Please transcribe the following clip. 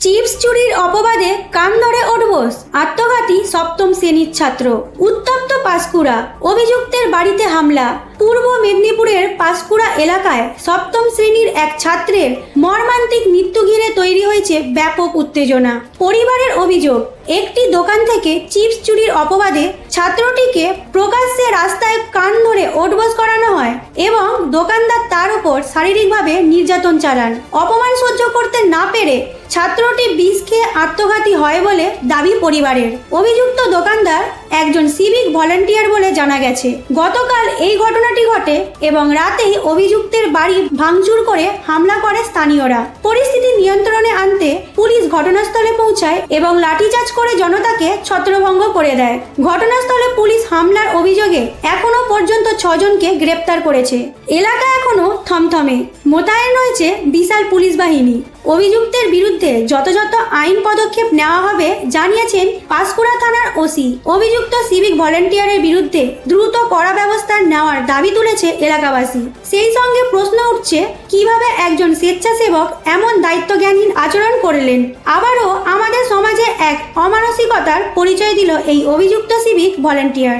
Chips চুরির অপবাদে কান ধরে ওঠবোস আত্মঘাতী সপ্তম শ্রেণির ছাত্র। উত্তপ্ত পাঁশকুড়া, অভিযুক্তের বাড়িতে হামলা। পূর্ব মেদিনীপুরের পাঁশকুড়া এলাকায় সপ্তম শ্রেণির এক ছাত্রের মর্মান্তিক মৃত্যু ঘিরে তৈরি হয়েছে ব্যাপক উত্তেজনা। পরিবারের অভিযোগ, একটি দোকান থেকে চিপস চুরির অপবাদে ছাত্রটিকে প্রকাশ্যে রাস্তায় কান ধরে ওঠবোস করানো হয় এবং দোকানদার তার উপর শারীরিকভাবে নির্যাতন চালান। অপমান সহ্য করতে না পেরে ছাত্রটি বিষ খেয়ে আত্মঘাতী হয় বলে দাবি পরিবারের। অভিযুক্ত দোকানদার একজন সিভিক ভলান্টিয়ার বলে জানা গেছে। গতকাল এই ঘটনাটি ঘটে এবং রাতেই অভিযুক্তের বাড়ি ভাঙচুর করে হামলা করে স্থানীয়রা। পরিস্থিতি নিয়ন্ত্রণে আনতে পুলিশ ঘটনাস্থলে পৌঁছায় এবং লাঠিচার্জ করে জনতাকে ছত্রভঙ্গ করে দেয়। ঘটনাস্থলে পুলিশ হামলার অভিযোগে এখনও পর্যন্ত ছজনকে গ্রেপ্তার করেছে। এলাকা এখনও থমথমে। মোতায়েন রয়েছে বিশাল পুলিশ বাহিনী। অভিযুক্তের বিরুদ্ধে যথাযথ আইন পদক্ষেপ নেওয়া হবে জানিয়েছেন পাঁশকুড়া থানার ওসি। অভিযুক্ত সিভিক ভলেন্টিয়ারের বিরুদ্ধে দ্রুত কড়া ব্যবস্থা নেওয়ার দাবি তুলেছে এলাকাবাসী। সেই সঙ্গে প্রশ্ন উঠছে, কীভাবে একজন স্বেচ্ছাসেবক এমন দায়িত্বজ্ঞানহীন আচরণ করলেন? আবারও আমাদের সমাজে এক অমানসিকতার পরিচয় দিল এই অভিযুক্ত সিভিক ভলেন্টিয়ার।